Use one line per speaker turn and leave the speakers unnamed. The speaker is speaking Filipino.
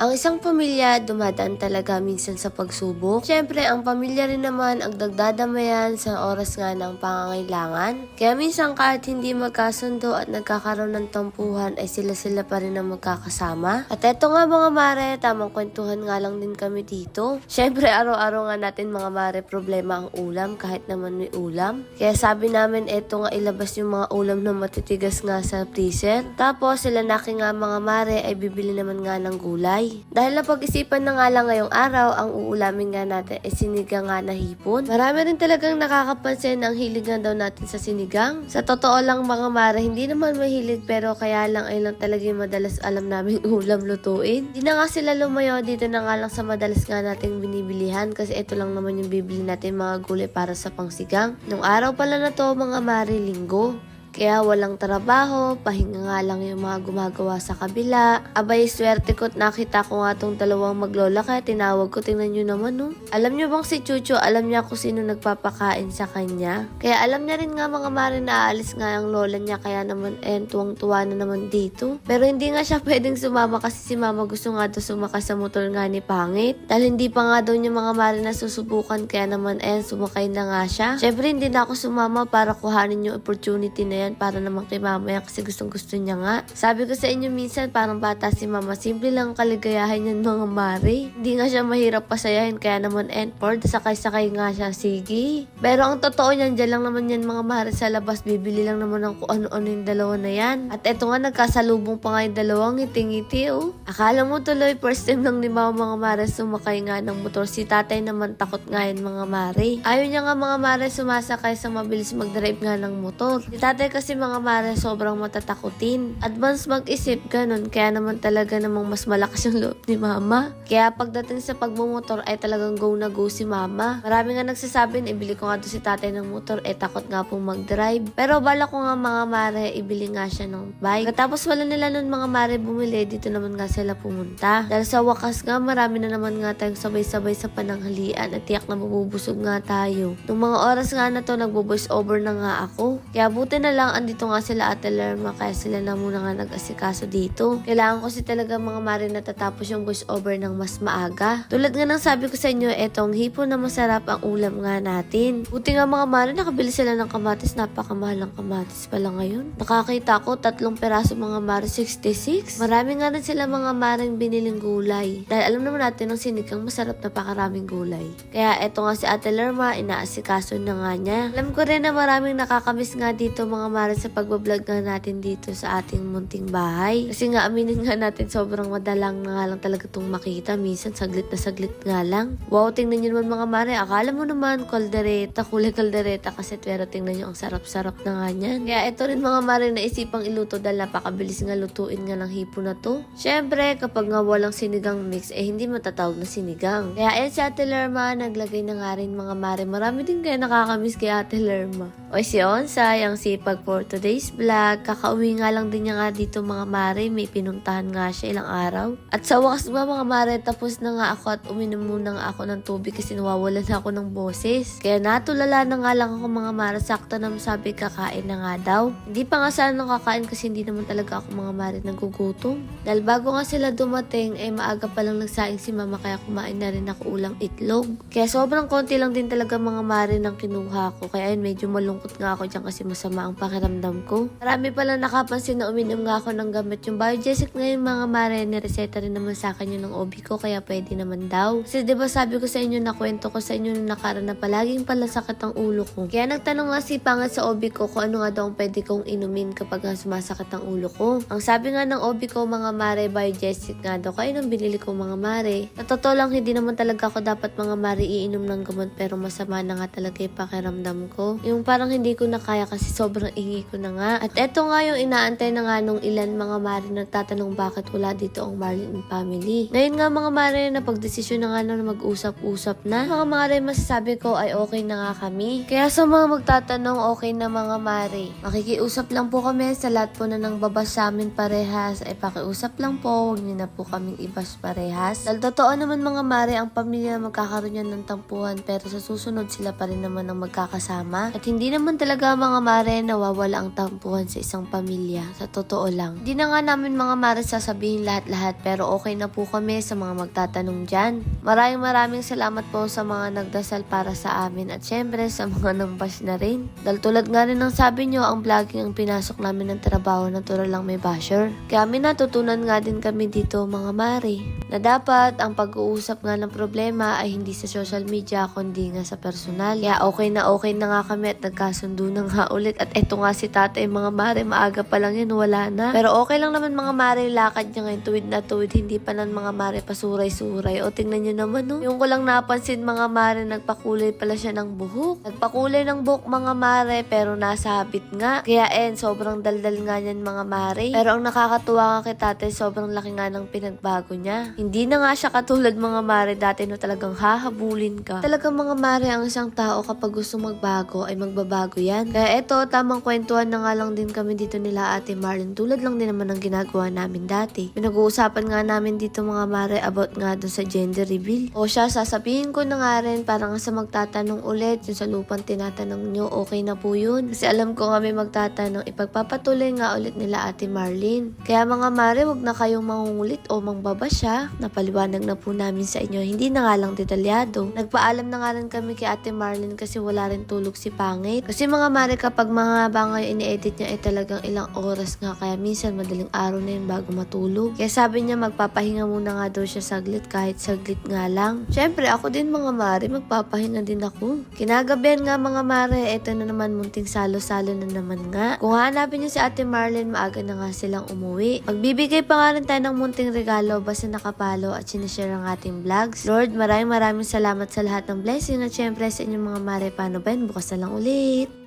Ang isang pamilya dumadaan talaga minsan sa pagsubok. Siyempre, ang pamilya rin naman ang dagdadamayan sa oras nga ng pangangailangan. Kaya minsan kahit hindi magkasundo at nagkakaroon ng tampuhan ay sila-sila pa rin ang magkakasama. At eto nga mga mare, tamang kwentuhan nga lang din kami dito. Siyempre, araw-araw nga natin mga mare problema ang ulam kahit naman may ulam. Kaya sabi namin eto nga ilabas yung mga ulam na matitigas nga sa freezer. Tapos sila naki nga mga mare ay bibili naman nga ng gulay. Dahil napag-isipan na nga lang ngayong araw, ang uulamin nga natin ay sinigang nga na hipon. Marami rin talagang nakakapansin ang hilig nga daw natin sa sinigang. Sa totoo lang mga mare, hindi naman mahilig pero kaya lang ay lang talaga yung madalas alam namin ulam lutuin. Hindi na nga sila lumayo dito na nga lang sa madalas nga nating binibilihan kasi ito lang naman yung bibili natin mga gulay para sa pangsigang. Nung araw pala na to mga mare linggo. Kaya walang trabaho, pahinga nga lang yung mga gumagawa sa kabila. Abay, swerte ko't nakita ko nga tong dalawang maglola kaya tinawag ko, tingnan nyo naman no. Alam nyo bang si Chucho, alam niya kung sino nagpapakain sa kanya? Kaya alam niya rin nga mga mare na aalis nga ang lola niya kaya naman eh, tuwang-tuwa na naman dito. Pero hindi nga siya pwedeng sumama kasi si mama gusto nga daw sumakay sa motor nga ni Pangit. Dahil hindi pa nga daw niya mga mare na susubukan kaya naman eh, sumakay na nga siya. Siyempre hindi na ako sumama para kuhanin yung opportunity na yan para naman kay mama kasi gustong gusto niya nga. Sabi ko sa inyo minsan parang bata si mama, simple lang ang kaligayahan yan mga mare. Hindi nga siya mahirap pasayahin kaya naman Enford, sakay-sakay nga siya, sige. Pero ang totoo niyan, dyan lang naman yan mga mare sa labas, bibili lang naman ng kung ano-ano yung dalawa na yan. At eto nga, nagkasalubong pa nga yung dalawang ngiti-ngiti oh. Akala mo tuloy, first time lang ni mama mga mare sumakay nga ng motor. Si tatay naman takot nga yan mga mare. Ayaw niya nga mga mare sumasakay sa mabilis mag-drive nga ng motor. Si tatay kasi mga mare sobrang matatakutin. Advance mag-isip, ganun. Kaya naman talaga namang mas malakas yung loob ni mama. Kaya pagdating sa pagmumotor ay talagang go na go si mama. Marami nga nagsasabi na ibili ko nga to si tatay ng motor, eh takot nga pong mag-drive. Pero bala ko nga mga mare, ibili nga siya ng bike. Tapos wala nila nun mga mare bumili, dito naman nga sila pumunta. Dahil sa wakas nga, marami na naman nga tayong sabay-sabay sa pananghalian at tiyak na mabubusog nga tayo. Nung mga oras nga na to, nagbo-voice over na nga ako. Kaya buti na lang, andito nga sila Ate Lerma, kaya sila na muna nga nag-asikaso dito. Kailangan ko si talaga mga mare na tatapos yung voice over ng mas maaga. Tulad nga ng sabi ko sa inyo, etong hipon na masarap ang ulam nga natin. Buti nga mga mare, nakabili sila ng kamatis. Napakamahal ng kamatis pala ngayon. Nakakita ko, tatlong peraso mga mare, 66. Marami nga rin sila mga maring biniling gulay. Dahil alam naman natin, ang sinigang masarap napakaraming gulay. Kaya eto nga si Ate Lerma, inaasikaso na nga niya. Alam ko rin na maraming nakakamiss nga dito mga mare sa pagbablog nga natin dito sa ating munting bahay. Kasi nga aminin nga natin sobrang madalang nga lang talaga itong makita. Minsan saglit na saglit nga lang. Wow, tingnan nyo naman mga mare. Akala mo naman kaldereta, kulay kaldereta kasi pero tingnan nyo ang sarap-sarap na nga niyan. Kaya ito rin mga mare na isipang iluto dahil napakabilis nga lutuin nga ng hipo na to. Syempre, kapag nga walang sinigang mix, eh hindi matatawag na sinigang. Kaya ayan si Ate Lerma, naglagay na nga rin mga mare. Marami din kaya nakakamiss kay Ate Lerma. O si Onsay, ang sipag for today's vlog. Kakauwi nga lang din niya nga dito mga mare. May pinuntahan nga siya ilang araw. At sa wakas nga mga mare, tapos na nga ako at uminom muna nga ako ng tubig kasi nawawalan na ako ng boses. Kaya natulala na nga lang ako mga mare. Sakto na sabi kakain na nga daw. Hindi pa nga sana kakain kasi hindi naman talaga ako mga mare nagugutom. Dahil bago nga sila dumating, eh maaga pa lang nagsaing si mama kaya kumain na rin ako ulang itlog. Kaya sobrang konti lang din talaga mga mare ng kinuha ko. Kaya ayun, medyo malungkot nga ako dyan kasi masama ang pakiramdam ko. Marami pala nakapansin na uminom nga ako ng gamit yung Biogesic ngayon mga mare. Nireseta rin naman sa akin yun ng OB ko kaya pwede naman daw. Kasi 'di ba sabi ko sa inyo na kwento ko sa inyo nung nakaraan na palaging pala sakit ang ulo ko. Kaya nagtanong nga si Pangat sa OB ko kung ano nga daw ang pwede kong inumin kapag sumasakit ang ulo ko. Ang sabi nga ng OB ko mga mare Biogesic nga daw kaya nang binili ko mga mare. Sa lang hindi naman talaga ako dapat mga mare iinom ng gamot pero masama na nga talaga yung pakiramdam ko. Yung parang hindi ko na kaya kasi sobrang ingi ko na nga. At eto nga yung inaantay na nga nung ilan mga mare nagtatanong bakit wala dito ang Marlin family. Ngayon nga mga mare na pagdesisyon na nga na mag-usap-usap na. Mga mare masasabi ko ay okay na nga kami. Kaya sa mga magtatanong okay na mga mare. Makikiusap lang po kami sa lahat po na nang babas sa amin parehas ay pakiusap lang po. Huwag niyo na po kaming ibas parehas. Dahil totoo naman mga mare ang pamilya magkakaroon yan ng tampuhan pero sa susunod sila pa rin naman ang magkakasama. At hindi naman talaga mga mare na mawawala ang tampuhan sa isang pamilya. Sa totoo lang. Di na nga namin mga mare sasabihin lahat-lahat pero okay na po kami sa mga magtatanong dyan. Maraming maraming salamat po sa mga nagdasal para sa amin at syempre sa mga nambash na rin. Dahil tulad nga rin ng sabi nyo, ang vlogging ang pinasok namin ng trabaho na tulad lang may basher. Kaya may natutunan nga din kami dito mga mare. Na dapat ang pag-uusap nga ng problema ay hindi sa social media kundi nga sa personal. Kaya okay na okay na nga kami at nagkasundo na nga ulit. At eto nga si tatay mga mare, maaga pa lang yun, wala na. Pero okay lang naman mga mare, lakad niya ngayon tuwid na tuwid, hindi pa nan mga mare pasuray-suray. O tingnan nyo naman no, yung ko lang napansin mga mare, nagpakulay pala siya ng buhok. Nagpakulay ng buhok mga mare, pero nasabit nga. Kaya en, sobrang daldal nga niyan mga mare. Pero ang nakakatuwa nga kay tatay, sobrang laki nga ng pinagbago niya. Hindi na nga siya katulad mga mare dati no talagang hahabulin ka. Talagang mga mare ang isang tao kapag gusto magbago ay magbabago yan. Kaya eto, tamang kwentuhan na nga lang din kami dito nila ate Marlene. Tulad lang din naman ng ginagawa namin dati. Pinag-uusapan nga namin dito mga mare about nga dun sa gender reveal. O siya, sasabihin ko na nga rin para nga sa magtatanong ulit yung sa lupang tinatanong nyo, okay na po yun. Kasi alam ko nga may magtatanong, ipagpapatuloy nga ulit nila ate Marlene. Kaya mga mare, wag na kayong mangungulit o mangbaba siya. Napaliwanag na po namin sa inyo, hindi na nga lang detalyado. Nagpaalam na nga rin kami kay ate Marlene kasi wala rin tulog si Pangit. Kasi mga mare, kapag mga bangay ini-edit niya ay talagang ilang oras nga. Kaya minsan madaling araw na yun bago matulog. Kaya sabi niya magpapahinga muna nga daw siya saglit kahit saglit nga lang. Syempre ako din mga mare, magpapahinga din ako. Kinagabihan nga mga mare, eto na naman munting salo-salo na naman nga. Kung hanapin niyo si ate Marlene, maaga na nga silang umuwi. Magbibigay pa nga rin tayo ng munting regalo basta nakapalo at sinishare ang ating vlogs. Lord, maraming maraming salamat sa lahat ng blessing at syempre sa inyong mga mare. Paano ba yun? Bukas na lang ulit.